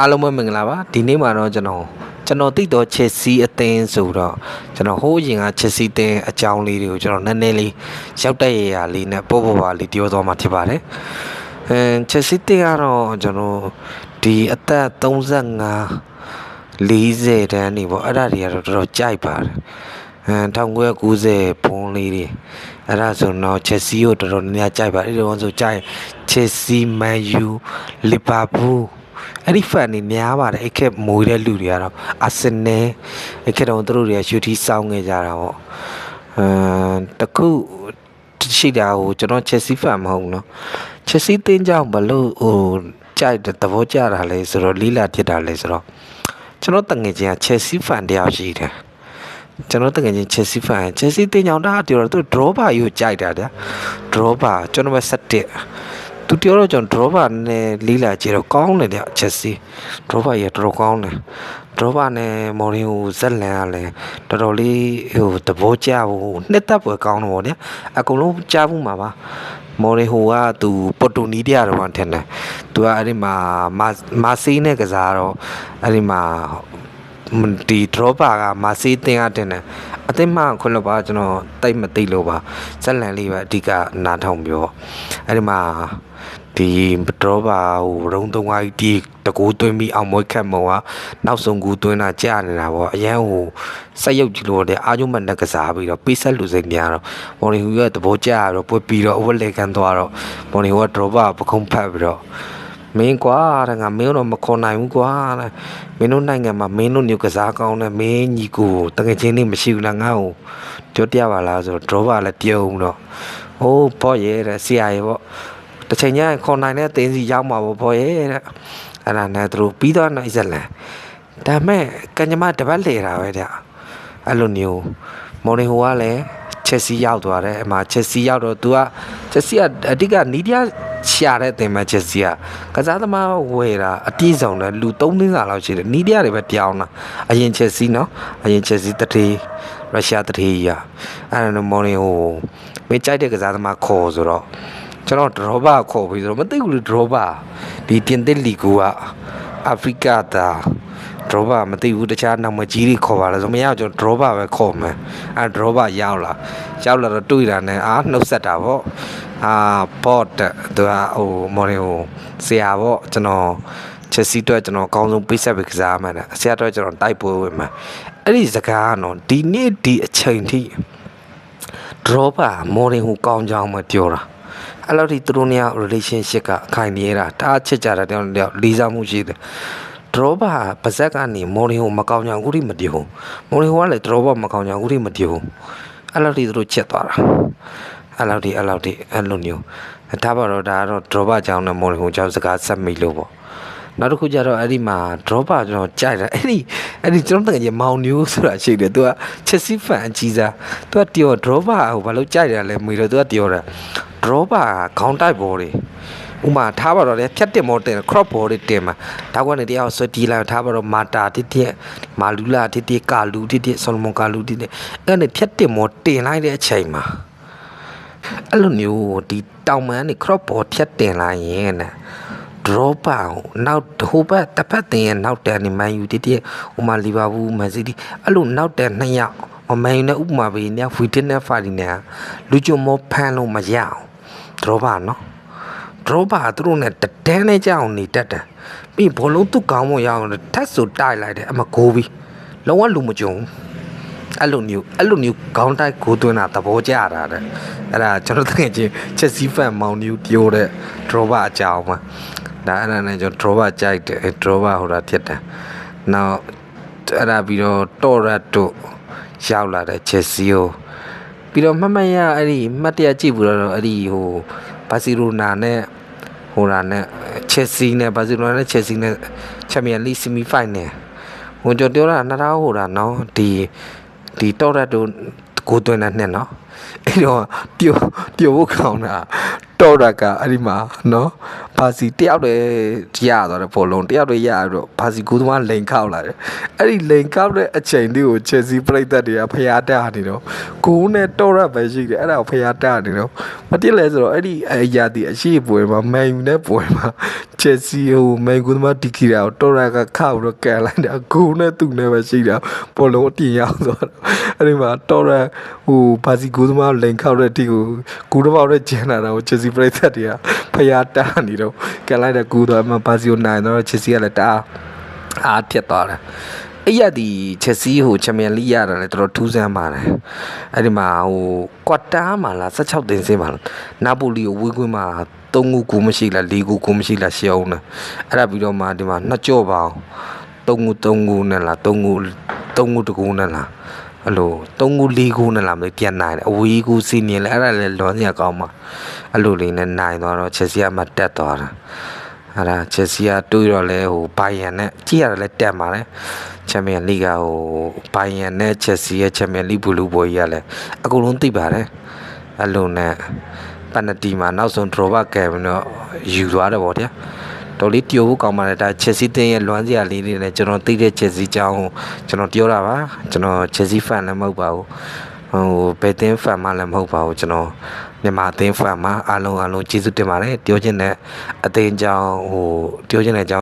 အားလုံးပဲမင်္ဂလာပါဒီနေ့မှာတော့ကျွန်တော်ကျွန်တော်သိတော့ချက်စီအသင်းဆိုတော့ကျွန်တော်ဟိုးရင်ကချက်စီအသင်းအကြောင်းလေးတွေကိုကျွန်တော်နည်းနည်းလေးရောက်တဲ့ရရာလေးနဲ့ပို့ပို့ပါလေးပြောသွားမှာဖြစ်ပါတယ်အဲချက်စီအသင်းကတော့ကျွန်တော်ဒီအသက်35 40တန်းနေပေါ့အဲ့ဒါတွေကတော့တော်တော်ကြိုက်ပါတယ်အဲ1990ဘုံလေးတွေအဲ့ဒါဆိုတော့ချက်စီကိုတော်တော်များများကြိုက်ပါတယ်အဲ့ဒါဆိုကြိုက်ချက်စီမန်ယူလီဗာပူး အဲ့ဒီဖန်တွေများပါတယ်အခက်မွေးတဲ့လူတွေကတော့အာဆင်နယ်အခက်တော့သူတို့တွေကယူတီစောင်းခဲ့ကြတာပေါ့အဲတခုရှိတာဟိုကျွန်တော်ချက်စီဖန်မဟုတ်နော်ချက်စီတင်းကြောင်ဘလို့ဟိုကြိုက်တဲ့သဘောကျတာလဲဆိုတော့လီလာဖြစ်တာလဲဆိုတော့ကျွန်တော်တငယ်ချင်းကချက်စီဖန်တယောက်ရှိတယ်ကျွန်တော်တကယ်ချင်း Chelsea fan Chelsea တင်ကြောင်တာပြောတော့သူ draw ပါယူကြိုက်တာဗျာ draw ပါကျွန်တော်ပဲ7 သူပြောတော့ကျွန်တော် drawbar နဲ့လေးလာကြည့်တော့ကောင်းတယ်ဗျ Chelsea drawbar ရတော်တော်ကောင်းတယ် drawbar နဲ့မော်ရင်ဟိုဇက်လန်ကလည်းတော်တော်လေးဟိုသဘောကျဖို့နှစ်သက်ပွဲကောင်းတော့ဗောဗျအကုန်လုံးကြားဘူးမှာပါမော်ရီဟိုကသူပေါ်တူနီးတရားတော့ထင်တယ်သူကအဲ့ဒီမှာမာမာစီးနဲ့ကစားတော့အဲ့ဒီမှာဒီ dropper ကမာစီးတင်ရတင်တယ် အသိမှခွင့်လို့ပါကျွန်တော်တိတ်မသိလို့ပါဇက်လန်လေးပဲအဓိကနားထောင်ပြောအဲ့ဒီမှာဒီ dropper ဟိုရုံးသုံးဝါးကြီးတကူသွင်းပြီးအောင်မွေးခတ်မောကနောက်ဆုံးကူသွင်းတာကြာနေတာပေါ့အရန်ဟိုဆက်ရုပ်ကြည့်လို့တဲ့အာယုံမနဲ့ကစားပြီးတော့ပေးဆက်လူစိတ်များတော့မော်ရီဟူရဲ့သဘောကျတော့ပွက်ပြီးတော့ over လေကန်သွားတော့မော်ရီဟူက dropper ပခုံးဖတ်ပြီးတော့ မင်းကွာတဲ့ငါမင်းတို့မခေါ်နိုင်ဘူးကွာတဲ့မင်းတို့နိုင်ငံမှာမင်းတို့မျိုးကစားကောင်းတဲ့မင်းညီကိုတကယ်ချင်းနေမရှိဘူးလားငါ့ကိုပြောပြပါလားဆိုတော့ draw ပါလည်းပြုံးတော့ဟိုးဘော့ရဲတဲ့ဆရာကြီးပေါ့တစ်ချိန်ကျရင်ခေါ်နိုင်တဲ့အသင်းစီရောက်မှာပေါ့ဘော့ရဲတဲ့အဲ့ဒါနဲ့သူတို့ပြီးတော့နိုင်ဇက်လန်ဒါမဲ့ကညမတပတ်လေတာပဲတဲ့အဲ့လိုမျိုး မော်ရီဟိုကလည်းချက်စီရောက်သွားတယ်အမှချက်စီရောက်တော့ तू ကချက်စီကအဓိကနီးပြရှာတဲ့တင်မဲ့ချက်စီကကစားသမားဝယ်တာအပြည့်စုံတယ်လူ3သိန်းစာလောက်ရှိတယ်နီးပြတွေပဲပြောင်းတာအရင်ချက်စီနော်အရင်ချက်စီတထေးရုရှားတထေးကြီးอ่ะအဲ့ဒါမော်ရီဟိုမင်းကြိုက်တဲ့ကစားသမားခေါ်ဆိုတော့ကျွန်တော်ဒရောဘာခေါ်ပြီးဆိုတော့မသိဘူးလေဒရောဘာဒီတင်တဲ့လီကူက အဖရိကတာ dropper မသိဘူးတခြားနောက်မကြီးတွေခေါ်ပါလားဆိုမရကျွန်တော် dropper ပဲခေါ်မယ်အဲ dropper ရောက်လာရောက်လာတော့တွေ့တာနဲ့အာနှုတ်ဆက်တာပေါ့အာ bot သူကဟိုမော်ရီဟိုဆရာပေါ့ကျွန်တော်ချက်စီတော့ကျွန်တော်အကောင်းဆုံးပေးဆက်ပေးကစားမှန်းတယ်ဆရာတော့ကျွန်တော်တိုက်ပွဲဝင်မှာအဲ့ဒီစကားကတော့ဒီနေ့ဒီအချိန်ထိ dropper မော်ရီဟိုကောင်းကြောင်းမပြောတာ အဲ့လောက်ထိသူတို့နှစ်ယောက် relationship ကအခိုင်မြဲတာတအားချစ်ကြတာတောင်တောင်လေးစားမှုရှိတယ်ဒရောဘာပါဇက်ကနေမော်နီဟိုမကောင်းကြောင်အခုထိမတည်ဘူးမော်နီဟိုကလည်းဒရောဘာမကောင်းကြောင်အခုထိမတည်ဘူးအဲ့လောက်ထိသူတို့ချက်သွားတာအဲ့လောက်ထိအဲ့လောက်ထိအဲ့လိုမျိုးဒါပါတော့ဒါကတော့ဒရောဘာကြောင်နဲ့မော်နီဟိုကြောင်စကားဆက်မိလို့ပေါ့နောက်တစ်ခုကျတော့အဲ့ဒီမှာ drop ကျွန်တော်ကြိုက်တာအဲ့ဒီအဲ့ဒီကျွန်တော်တကယ်မောင်မျိုးဆိုတာရှိတယ် तू ကချက်စီဖန်အကြီးစား तू ကတျော် drop ဟိုဘာလို့ကြိုက်တယ်လဲမေးတော့ तू ကတျော်တာ drop ခေါင်းတိုက်ဘော်တွေဥမာထားပါတော့လေဖြတ်တင်မောတင် crop board တွေတင်မှာဒါကနေတရားဆွဲတီးလိုက်ထားပါတော့မာတာတစ်တစ်မာလူလာတစ်တစ်ကာလူတစ်တစ်ဆော်လမွန်ကာလူတစ်တစ်အဲ့ကနေဖြတ်တင်မောတင်လိုက်တဲ့အချိန်မှာအဲ့လိုမျိုးဒီတောင်မန်းနေ crop board ဖြတ်တင်လိုက်ရင်တဲ့ drop ပါနောက်ဟိုဘက်တစ်ဖက်တင်ရဲ့နောက်တန်နေမန်ယူတစ်တစ်ဥမာလီဗာပူးမန်စီးတီးအဲ့လိုနောက်တန်နှစ်ယောက်မန်ယူနဲ့ဥပမာပေးနေဖီတင်နဲ့ဖာဒီနဲ့လူချုံမောဖမ်းလို့မရအောင် drop ပါနော် dropper သူတို့နဲ့တဒန်းနဲ့ကြောင်နေတတ်တယ်ပြီးဘောလုံးသူ့ကောင်းမရအောင်ထက်ဆိုတိုက်လိုက်တယ်အမကိုပြီးလုံးဝလူမကြုံအဲ့လိုမျိုးအဲ့လိုမျိုးခေါင်းတိုက်ကိုသွင်းတာသဘောကျတာတဲ့အဲ့ဒါကျွန်တော်တကယ်ချင်းချက်စီဖန်မောင်မျိုးပြောတဲ့ dropper အကြောင်းမှာဒါအဲ့ဒါနဲ့ကျွန်တော် dropper ကြိုက်တယ် dropper ဟိုတာဖြစ်တယ်နောက်အဲ့ဒါပြီးတော့ torret တို့ရောက်လာတဲ့ chelsea ကို ပြီးတော့မှတ်မှတ်ရအဲ့ဒီမှတ်တရကြည့်ဘူးတော့အဲ့ဒီဟိုဘာစီလိုနာနဲ့ဟိုတာနဲ့ချက်စီနဲ့ဘာစီလိုနာနဲ့ချက်စီနဲ့ချန်ပီယံလိဆီမီဖိုင်နယ်ဟိုကြော်ပြောတာနှစ်ထောင်ဟိုတာနော်ဒီဒီတော့ရက်တို့ကိုသွင်းတဲ့နှစ်နော်အဲ့တော့တျိုတျိုဖို့ခေါင်းတာ တော်ရကအဲ့ဒီမှာနော်ဘာစီတယောက်တည်းရသွားတယ်ဘောလုံးတယောက်တည်းရတော့ဘာစီကူသမားလိန်ခောက်လာတယ်အဲ့ဒီလိန်ခောက်တဲ့အချိန်လေးကိုချက်စီပြိသက်တွေကဖျားတက်နေတော့ကိုဦးနဲ့တော်ရပဲရှိတယ်အဲ့ဒါကိုဖျားတက်နေတော့မတိလဲဆိုတော့အဲ့ဒီအရာဒီအရှိပွဲမှာမန်ယူနဲ့ပွဲမှာချက်စီဟိုမန်ကူသမားဒီကီရာကိုတော်ရကခောက်တော့ကန်လိုက်တယ်ကိုဦးနဲ့သူ့နဲ့ပဲရှိတာဘောလုံးအတင်ရောက်သွားတော့အဲ့ဒီမှာတော်ရဟိုဘာစီကူသမားလိန်ခောက်တဲ့အထိကိုကူတော့ပေါက်တဲ့ကျန်လာတာကိုချက်စီပြိသက်တွေကဖျားတက်နေတော့ကန်လိုက်တဲ့ကူတော့အမှဘာစီကိုနိုင်တော့ချက်စီကလည်းတအားအားဖြစ်သွားတယ်အဲ့ရဒီချက်စီဟိုချန်ပီယံလိရတယ်လေတော်တော်ထူးဆန်းပါတယ်အဲ့ဒီမှာဟိုကွာတာမှာလား16တင်စင်းပါလားနာပိုလီကိုဝေးကွင်းမှာ3ခုကူမရှိလား4ခုကူမရှိလားရှောင်းနေအဲ့ဒါပြီးတော့မှဒီမှာနှစ်ကြော့ပါအောင်3ခု3ခုနဲ့လား3ခု3ခုတကူနဲ့လား အဲ့လို3ခု4ခုနဲ့လားမသိပြန်နိုင်တယ်အဝေးကူစီနေလဲအဲ့ဒါလည်းလွန်စရာကောင်းပါအဲ့လိုလေးနဲ့နိုင်သွားတော့ချက်စီကမှတက်သွားတာအဲ့ဒါချက်စီကတွေးတော့လဲဟိုဘိုင်ယန်နဲ့ကြည့်ရတယ်လဲတက်ပါလေချန်ပီယံလိကဟိုဘိုင်ယန်နဲ့ချက်စီရဲ့ချန်ပီယံလိဘူလူဘော်ကြီးကလည်းအကုန်လုံးသိပါတယ်အလုံးနဲ့ပန်နတီမှာနောက်ဆုံး drawback ကဲပြီးတော့ယူသွားတယ်ဗောဗျာ တော်လေးတျိုဖို့ကောင်းပါတယ်ဒါချက်စီတင်းရဲ့လွမ်းစရာလေးတွေနဲ့ကျွန်တော်သိတဲ့ချက်စီကြောင်းကိုကျွန်တော်ပြောတာပါကျွန်တော်ချက်စီ fan လည်းမဟုတ်ပါဘူးဟိုဘယ်တင်း fan မှလည်းမဟုတ်ပါဘူးကျွန်တော်မြန်မာအသင်း fan မှာအားလုံးအားလုံးကျေးဇူးတင်ပါတယ်ပြောချင်တဲ့အသင်းကြောင်းဟိုပြောချင်တဲ့အကြောင်း